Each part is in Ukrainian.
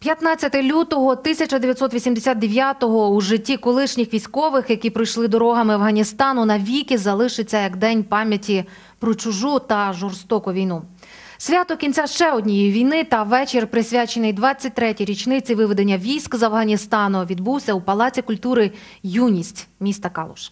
15 лютого 1989-го у житті колишніх військових, які пройшли дорогами Афганістану, навіки залишиться як день пам'яті про чужу та жорстоку війну. Свято кінця ще однієї війни та вечір, присвячений 23-й річниці виведення військ з Афганістану, відбувся у Палаці культури Юність міста Калуш.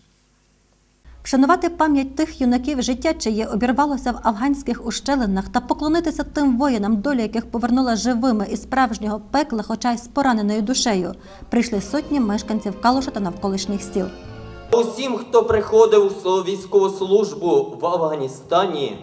Вшанувати пам'ять тих юнаків, життя чиє обірвалося в афганських ущелинах, та поклонитися тим воїнам, доля яких повернула живими із справжнього пекла, хоча й з пораненою душею, прийшли сотні мешканців Калуша та навколишніх сіл. Усім, хто приходив у військову службу в Афганістані,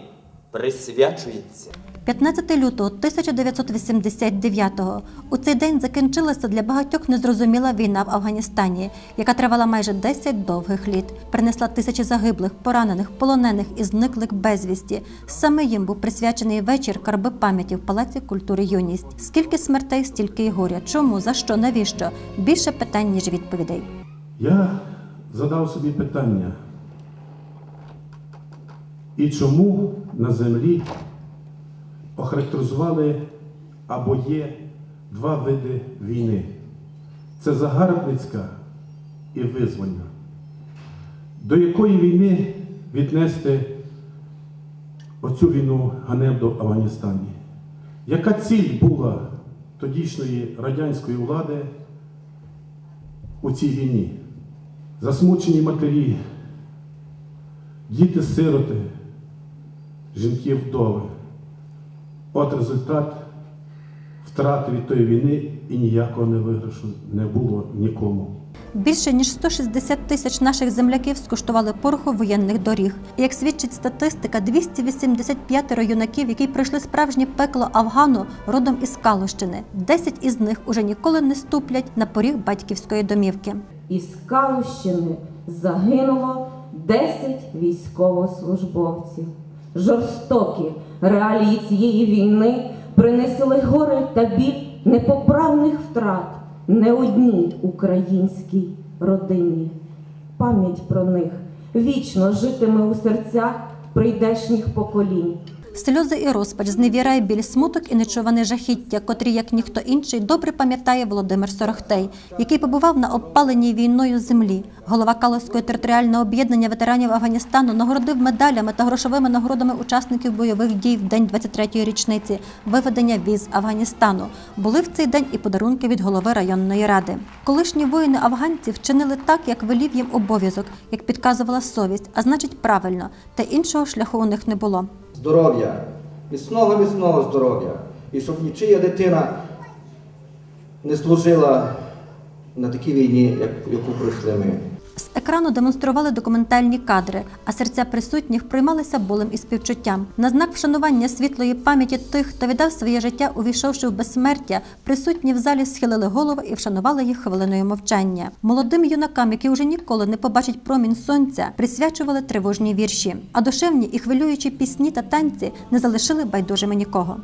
присвячується. 15 лютого 1989-го у цей день закінчилася для багатьох незрозуміла війна в Афганістані, яка тривала майже 10 довгих літ, принесла тисячі загиблих, поранених, полонених і зниклих безвісті. Саме їм був присвячений вечір карби пам'яті в Палаці культури Юність. Скільки смертей, стільки й горя. Чому, за що, навіщо? Більше питань, ніж відповідей. Я задав собі питання, і чому на землі охарактеризували або є два види війни? Це загарбницька і визвольна. До якої війни віднести оцю війну ганебну в Афганістані? Яка ціль була тодішньої радянської влади у цій війні? засмучені матері, діти-сироти, жінки-вдови. От результат втрати від тої війни і ніякого не виграшу не було нікому. Більше ніж 160 тисяч наших земляків скуштували пороху воєнних доріг. І, Як свідчить статистика, 285 юнаків, які пройшли справжнє пекло Афгану, родом із Калущини. 10 із них уже ніколи не ступлять на поріг батьківської домівки. Із Калущини загинуло 10 військовослужбовців. Жорстокі реалії цієї війни принесли горе та біль непоправних втрат не одній українській родині. Пам'ять про них вічно житиме у серцях прийдешніх поколінь. Сльози і розпач, зневіра і біль, смуток і нечуване жахіття, котрі, як ніхто інший, добре пам'ятає Володимир Сорохтей, який побував на обпаленій війною землі. Голова Калузького територіального об'єднання ветеранів Афганістану нагородив медалями та грошовими нагородами учасників бойових дій в день 23-ї річниці виведення віз Афганістану. Були в цей день і подарунки від голови районної ради. Колишні воїни афганці вчинили так, як велів їм обов'язок, як підказувала совість, а значить правильно, та іншого шляху у них не було. Здоров'я, міцного міцного здоров'я. І щоб нічия дитина не служила на такій війні, як, яку пройшли ми. Екрану демонстрували документальні кадри, а серця присутніх приймалися болем і співчуттям. На знак вшанування світлої пам'яті тих, хто віддав своє життя, увійшовши в безсмертя, присутні в залі схилили голови і вшанували їх хвилиною мовчання. Молодим юнакам, які вже ніколи не побачать промінь сонця, присвячували тривожні вірші, а душевні і хвилюючі пісні та танці не залишили байдужими нікого.